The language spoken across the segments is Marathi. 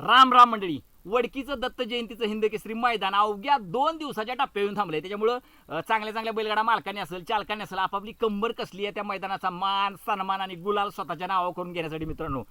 राम राम मंडळी. वडकीचं दत्त जयंतीचं हिंदकेसरी मैदान अवघ्या दोन दिवसाच्या टप्प्या येऊन थांबलंय. त्याच्यामुळं चांगल्या चांगल्या बैलगाडा मालकाने असेल चालकाने असेल आपापली कंबर कसली आहे त्या मैदानाचा मान सन्मान आणि गुलाल स्वतःच्या नावा करून घेण्यासाठी मित्रांनो.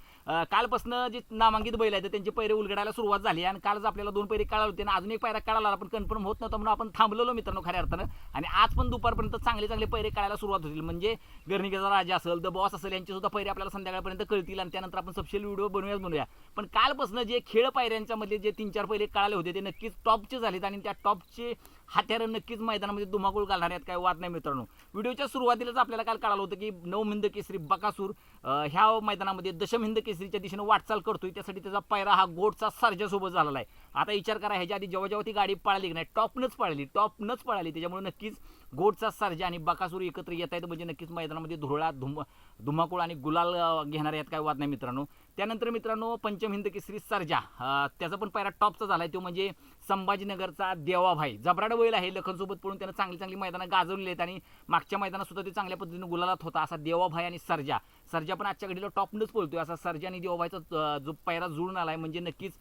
कालपासून जे नामांकित बैल आहेत त्यांचे पैरे उलगडायला सुरुवात झाली आणि कालच आपल्याला दोन पैरे कळाले होते आणि अजून एक पैरा कळाला पण कन्फर्म होत नव्हता म्हणून आपण थांबलेलो मित्रांनो खऱ्या अर्थानं. आणि आज पण दुपारपर्यंत चांगले चांगले पैरे कळायला सुरुवात होतील. म्हणजे गर्णिकेचा राजा असेल द बॉस असेल यांचे सुद्धा पैरे आपल्याला संध्याकाळपर्यंत कळतील आणि त्यानंतर आपण सबशेल व्हिडिओ बनवूयाच बनवूया पण कालपासून जे खेळ पायऱ्यांच्यामधले जे तीन चार पहिले कळाले होते ते नक्कीच टॉपचे झालेत आणि त्या टॉपचे हत्यारं नक्कीच मैदानामध्ये धुमाकूळ घालणार आहेत काय वाद नाही मित्रांनो. व्हिडिओच्या सुरुवातीलाच आपल्याला काल कळालं होतं की नवम हिंद केसरी बकासूर ह्या मैदानामध्ये दशम हिंद केसरीच्या दिशेनं वाटचाल करतोय. त्यासाठी त्याचा पायरा हा गोडचा सर्जासोबत झालेला आहे. आता विचार करा ह्याच्या आधी जेव्हा जेव्हा ती गाडी पळाली की नाही टॉपनच पळाली टॉपनच पळाली. त्याच्यामुळे नक्कीच गोडचा सर्जा आणि बकासूर एकत्र येत आहेत. म्हणजे नक्कीच मैदानामध्ये धुरळा धुम धुमाकूळ आणि गुलाल घेणार आहेत काय वाद नाही मित्रांनो. त्यानंतर मित्रांनो पंचम हिंद केसरी सर्जा त्याचा पण पायरा टॉपचा झाला आहे तो म्हणजे संभाजीनगरचा देवाभाई जबराड बैल आहे लखनसोबत पळून त्यानं चांगली चांगली मैदानं गाजवलेली आहेत आणि मागच्या मैदानात सुद्धा ते चांगल्या पद्धतीने गुलालात होता असा देवाभाई आणि सर्जा. सर्जा पण आजच्या घडीला टॉपनच पळतोय असा सर्जा आणि देवाभाईचा जो पायरा जुळून आला आहे म्हणजे नक्कीच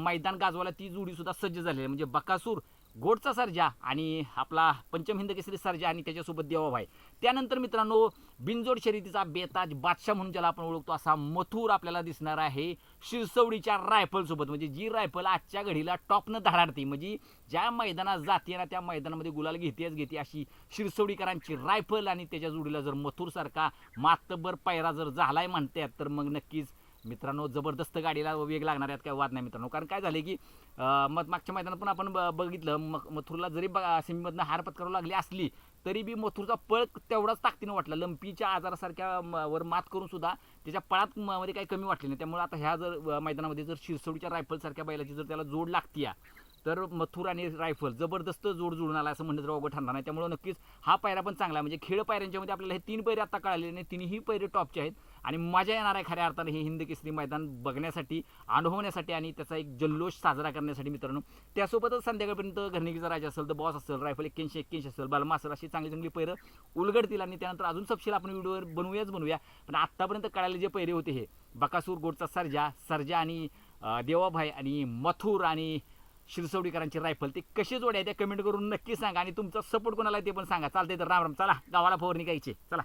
मैदान गाजवायला ती जोडी सुद्धा सज्ज झालेली आहे. म्हणजे बकासूर गोडचा सर्जा आणि आपला पंचम हिंद केसरी सर्जा आणि त्याच्यासोबत देवाभाई त्यानंतर मित्रांनो बिनजोड शर्यतीचा बेताज बादशाह म्हणून ज्याला आपण ओळखतो असा मथुर आपल्याला दिसणार आहे शिरसवडीच्या रायफलसोबत. म्हणजे जी रायफल आजच्या घडीला टॉपनं धडाडते म्हणजे ज्या मैदानात जाते ना त्या मैदानामध्ये गुलाल घेतेच घेते अशी शिरसवडीकरांची रायफल आणि त्याच्या जोडीला जर मथूरसारखा मातबर पायरा जर झालाय म्हणतात तर मग नक्कीच मित्रांनो जबरदस्त गाडीला वेग लागणार आहेत काय वाद नाही मित्रांनो. कारण काय झाले की मग मागच्या मैदानात पण आपण ब- बघितलं मग मथुरला जरी बघा सेमीमधनं हार पत्करावं लागली असली तरी बी मथुरचा पळ तेवढाच ताकदीनं वाटला. लंपीच्या आजारासारख्या म- वर मात करून सुद्धा त्याच्या पळात मध्ये काही कमी वाटले नाही. त्यामुळे आता ह्या जर मैदानामध्ये जर शिरसोडीच्या रायफलसारख्या बैलाची जर त्याला जोड लागती आहे तर मथुर आणि रायफल जबरदस्त जोड जुळून आला असं म्हणणं तर अवघड ठरणार नाही. त्यामुळे नक्कीच हा पायरा पण चांगला आहे. म्हणजे खेळ पायऱ्यांच्यामध्ये आपल्याला हे तीन पैरे आता कळाले नाही. तिन्ही पैरे टॉपचे आहेत. आणि मजा येणार आहे खऱ्या अर्थाने हे हिंद केसरी मैदान बघण्यासाठी अनुभवण्यासाठी आणि त्याचा एक जल्लोष साजरा करण्यासाठी मित्रांनो. त्यासोबतच संध्याकाळपर्यंत घरणिकीचा राजा असेल तर बॉस असेल रायफल एक्क्याऐंशी एक्क्याऐंशी असेल बालमा असेल अशी चांगली चांगली पैरं उलगडतील आणि त्यानंतर अजून सपशील आपण व्हिडिओवर बनवूयाच बनवूया. पण आत्तापर्यंत कळाले जे पैरे होते हे बकासूर गोडचा सर्जा सर्जा आणि देवाभाई आणि मथुर आणि शिरसवडीकरांची रायफल ते कसे जोड्या त्या कमेंट करून नक्की सांगा आणि तुमचा सपोर्ट कोणाला ते पण सांगा. चालतंय तर राम राम. चला गावाला फवारणी घ्यायची चला.